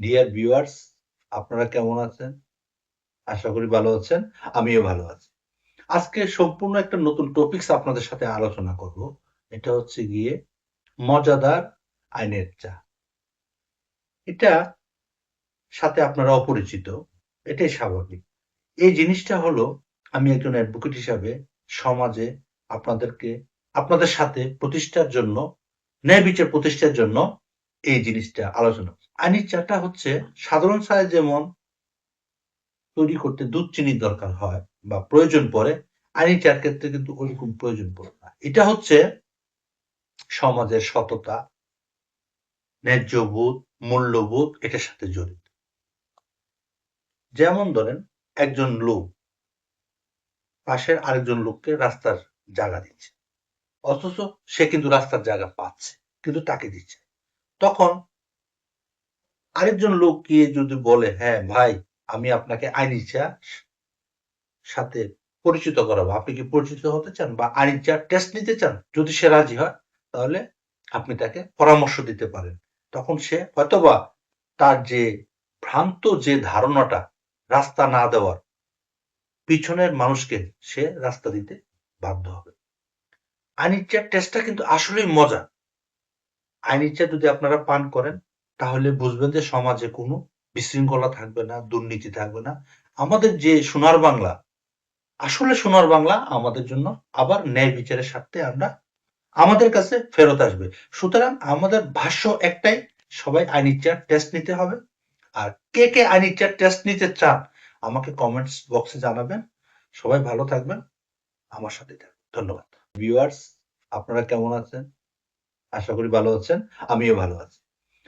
Dear viewers আপনারা কেমন আছেন? আশা করি ভালো আছেন, আমিও ভালো আছি। আজকে সম্পূর্ণ একটা নতুন টপিকস আপনাদের সাথে আলোচনা করব। এটা হচ্ছে গিয়ে মজাদার আইনের চা। এটা সাথে আপনারা অপরিচিত, এটাই স্বাভাবিক। এই জিনিসটা হলো, আমি একজন অ্যাডভোকেট হিসাবে সমাজে আপনাদেরকে, আপনাদের সাথে প্রতিষ্ঠার জন্য, ন্যায় বিচার প্রতিষ্ঠার জন্য এই জিনিসটা আলোচনা আইনি চাটা হচ্ছে সাধারণ চায় যেমন তৈরি করতে দুধ চিনির দরকার হয় বা প্রয়োজন পড়ে আইনি চার ক্ষেত্রে কিন্তু ওইরকম প্রয়োজন পড়ে না। এটা হচ্ছে সমাজের সততা, ন্যায্যবোধ, মূল্যবোধ, এটার সাথে জড়িত। যেমন ধরেন একজন লোক পাশের আরেকজন লোককে রাস্তার জায়গা দিচ্ছে, অথচ সে কিন্তু রাস্তার জায়গা পাচ্ছে, কিন্তু তাকে দিচ্ছে। তখন আরেকজন লোক গিয়ে যদি বলে হ্যাঁ ভাই, আমি আপনাকে আইনি চা সাথে পরিচিত করাবো। আপনি কি পরিচিত হতে চান বা আইনি চা টেস্ট নিতে চান? যদি সে রাজি হয়, তাহলে আপনি তাকে পরামর্শ দিতে পারেন। তখন সে হয়তোবা তার যে ভ্রান্ত যে ধারণাটা রাস্তা না দেওয়ার পিছনের মানুষকে সে রাস্তা দিতে বাধ্য হবে। আইনি চা টেস্টটা কিন্তু আসলেই মজা আইনি চা যদি আপনারা পান করেন তাহলে বুঝবেন যে সমাজে কোনো বিশৃঙ্খলা থাকবে না, দুর্নীতি থাকবে না। আমাদের যে সোনার বাংলা, আসলে সোনার বাংলা আমাদের জন্য আবার ন্যায় বিচারের স্বার্থে আমরা, আমাদের কাছে ফেরত আসবে। সুতরাং আমাদের ভাষ্য একটাই, সবাই আইনি চার টেস্ট নিতে হবে। আর কে কে আইনি চার টেস্ট নিতে চান, আমাকে কমেন্টস বক্সে জানাবেন। সবাই ভালো থাকবেন। আমার সাথে ধন্যবাদ। ভিউয়ার্স আপনারা কেমন আছেন? আশা করি ভালো আছেন। আমিও ভালো আছি।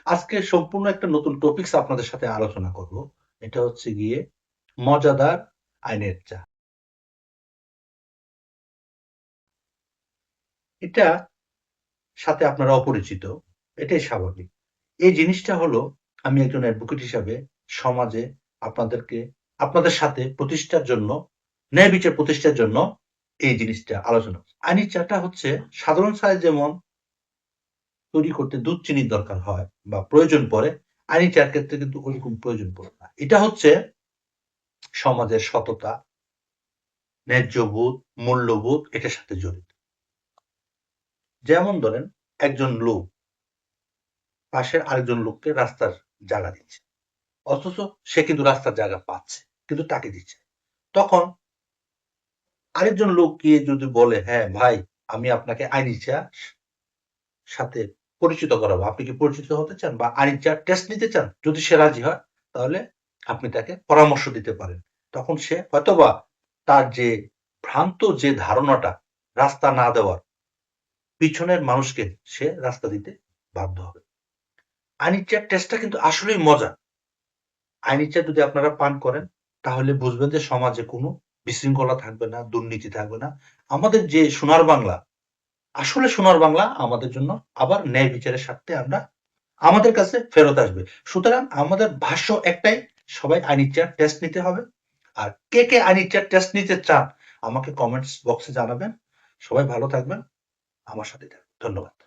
আজকে সম্পূর্ণ একটা নতুন টপিকস আপনাদের সাথে আলোচনা করব। এটা হচ্ছে গিয়ে মজাদার আইনের চা। এটা সাথে আপনারা অপরিচিত, এটাই স্বাভাবিক। এই জিনিসটা হলো আমি একজন অ্যাডভোকেট হিসাবে সমাজে আপনাদেরকে, আপনাদের সাথে প্রতিষ্ঠার জন্য, ন্যায় বিচার প্রতিষ্ঠার জন্য এই জিনিসটা আলোচনা আইনি চাটা হচ্ছে সাধারণ চায় যেমন তৈরি করতে দুধ চিনির দরকার হয় বা প্রয়োজন পড়ে আইনি চার ক্ষেত্রে কিন্তু ওইরকম প্রয়োজন পড়ে না। এটা হচ্ছে সমাজের সততা ন্যায্যবোধ মূল্যবোধ, এটার সাথে জড়িত। যেমন ধরেন, একজন লোক পাশের আরেকজন লোককে রাস্তার জায়গা দিচ্ছে, অথচ সে কিন্তু রাস্তার জায়গা পাচ্ছে, কিন্তু তাকে দিচ্ছে। তখন আরেকজন লোক গিয়ে যদি বলে হ্যাঁ ভাই, আমি আপনাকে আইনি চা সাথে পরিচিত করাবো। আপনি কি পরিচিত হতে চান বা চা টেস্ট নিতে চান, যদি সে রাজি হয়, তাহলে আপনি তাকে পরামর্শ দিতে পারেন। তখন সে হয়তোবা তার যে ভ্রান্ত যে ধারণাটা রাস্তা না দেওয়ার, পিছনের মানুষকে সে রাস্তা দিতে বাধ্য হবে। আইনি চা টেস্টটা কিন্তু আসলেই মজা। আইনি চা যদি আপনারা পান করেন, তাহলে বুঝবেন যে সমাজে কোনো বিশৃঙ্খলা থাকবে না, দুর্নীতি থাকবে না। আমাদের যে সোনার বাংলা আসলে সোনার বাংলা আমাদের জন্য আবার ন্যায় বিচারের স্বার্থে আমরা আমাদের কাছে ফেরত আসবে। সুতরাং আমাদের ভাষ্য একটাই, সবাই আইনি চার টেস্ট নিতে হবে। আর কে কে আইনি চার টেস্ট নিতে চান, আমাকে কমেন্টস বক্সে জানাবেন। সবাই ভালো থাকবেন। আমার সাথে ধন্যবাদ।